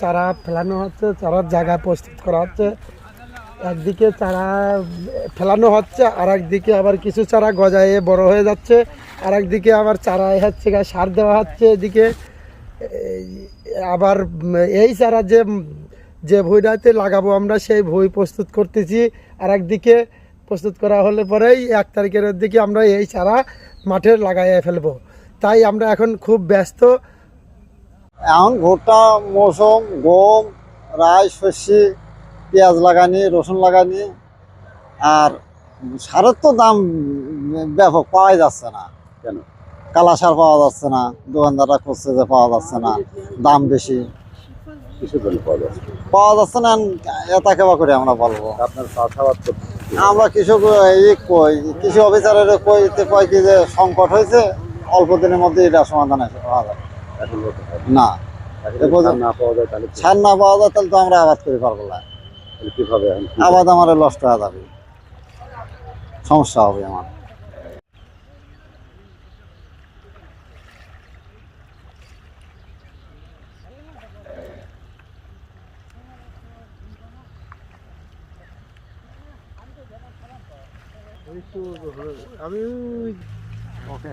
চারা ফেলানো হচ্ছে, চারার জায়গা প্রস্তুত করা হচ্ছে। একদিকে চারা ফেলানো হচ্ছে আর একদিকে আবার কিছু চারা গজায়ে বড় হয়ে যাচ্ছে। আর একদিকে আবার চারা হচ্ছে সার দেওয়া হচ্ছে এদিকে। আবার এই চারা যে যে ভুঁইটাতে লাগাবো আমরা, সেই ভুঁই প্রস্তুত করতেছি। আর একদিকে প্রস্তুত করা হলে পরেই এক তারিখের দিকে আমরা এই চারা মাঠে লাগাইয়ে ফেলব। তাই আমরা এখন খুব ব্যস্ত। এখন ভুট্টা মৌসুম গম রাই শস্যি পেঁয়াজ লাগানি রসুন লাগানি আর সারের তো দাম ব্যাপক পাওয়াই যাচ্ছে না। কেন? কালা সার পাওয়া যাচ্ছে না দোকানদাররা খুঁজছে যে পাওয়া যাচ্ছে না দাম বেশি। পাওয়া যাচ্ছে? পাওয়া যাচ্ছে না এটা কেবা করে আমরা বলব? আপনার চাষাবাদ আমরা কৃষক এই কই কৃষি অফিসারের কইতে কয় কি যে সংকট হয়েছে অল্প দিনের মধ্যে এটা সমাধান আছে পাওয়া যাবে। না। না পাওয়া যায় তাহলে কি- সার না পাওয়া যায় তাহলে তো আমরা আবাদ করে পারব না কীভাবে আবাদ আমার হয়ে যাবে। সমস্যা হবে আমার। আমি ওকে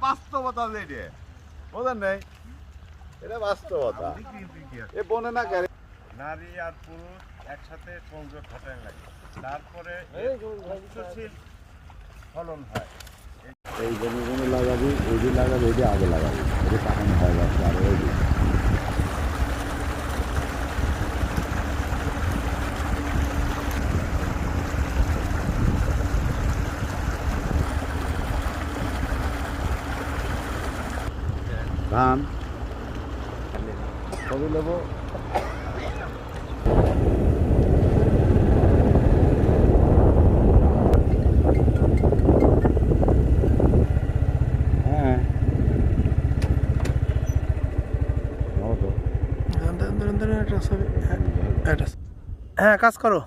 বাস্তবতা বাস্তবতা বনে না গাড়ি নারী আর পুরুষ একসাথে সংযোগ ঘটায় লাগে তারপরে ফলন হয় এই জমি জমি লাগাবি লাগাবি আগে লাগাবি ধান কবে নেব হ্যাঁ কাজ করো।